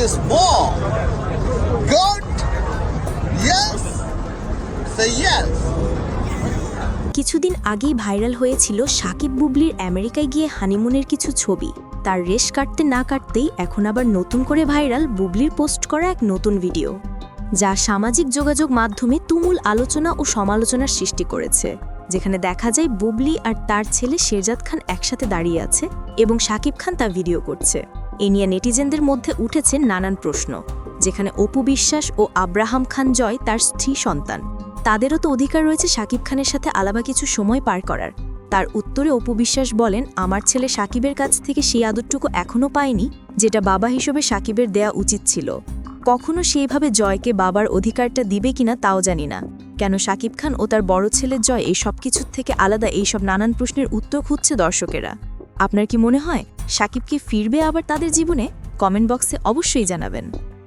this more? Good? Yes? Say yes. কিছুদিন আগেই viral হয়েছিল সাকিব বুবলির আমেরিকায় গিয়ে হানিমুনের কিছু ছবি তার রেশ কাটতে না কাটতেই এখন আবার নতুন করে ভাইরাল বুবলির পোস্ট করা এক নতুন ভিডিও, যা সামাজিক যোগাযোগ মাধ্যমে তুমুল আলোচনা ও সমালোচনার সৃষ্টি করেছে, যেখানে দেখা যায় বুবলি আর তার ছেলে শেরজাদ খান একসাথে দাঁড়িয়ে আছে এবং সাকিব খান তা ভিডিও করছে এ নিয়ে নেটিজেনদের মধ্যে উঠেছে নানান প্রশ্ন, যেখানে অপু বিশ্বাস ও আব্রাহাম খান জয় তার স্ত্রী সন্তান। তাদেরও তো অধিকার রয়েছে সাকিব খানের সাথে আলাদা কিছু সময় পার করার। তার উত্তরে অপু বিশ্বাস বলেন, আমার ছেলে সাকিবের কাছ থেকে সেই আদরটুকু এখনও পায়নি, যেটা বাবা হিসেবে সাকিবের দেয়া উচিত ছিল। কখনো সেইভাবে জয়কে বাবার অধিকারটা দিবে কিনা তাও জানি না। কেন সাকিব খান ও তার বড় ছেলে জয় এই সব কিছুর থেকে আলাদা এইসব নানান প্রশ্নের উত্তর খুঁজছে দর্শকেরা। আপনার কি মনে হয়? সাকিব কি ফিরবে আবার তাদের জীবনে? কমেন্ট বক্সে অবশ্যই জানাবেন।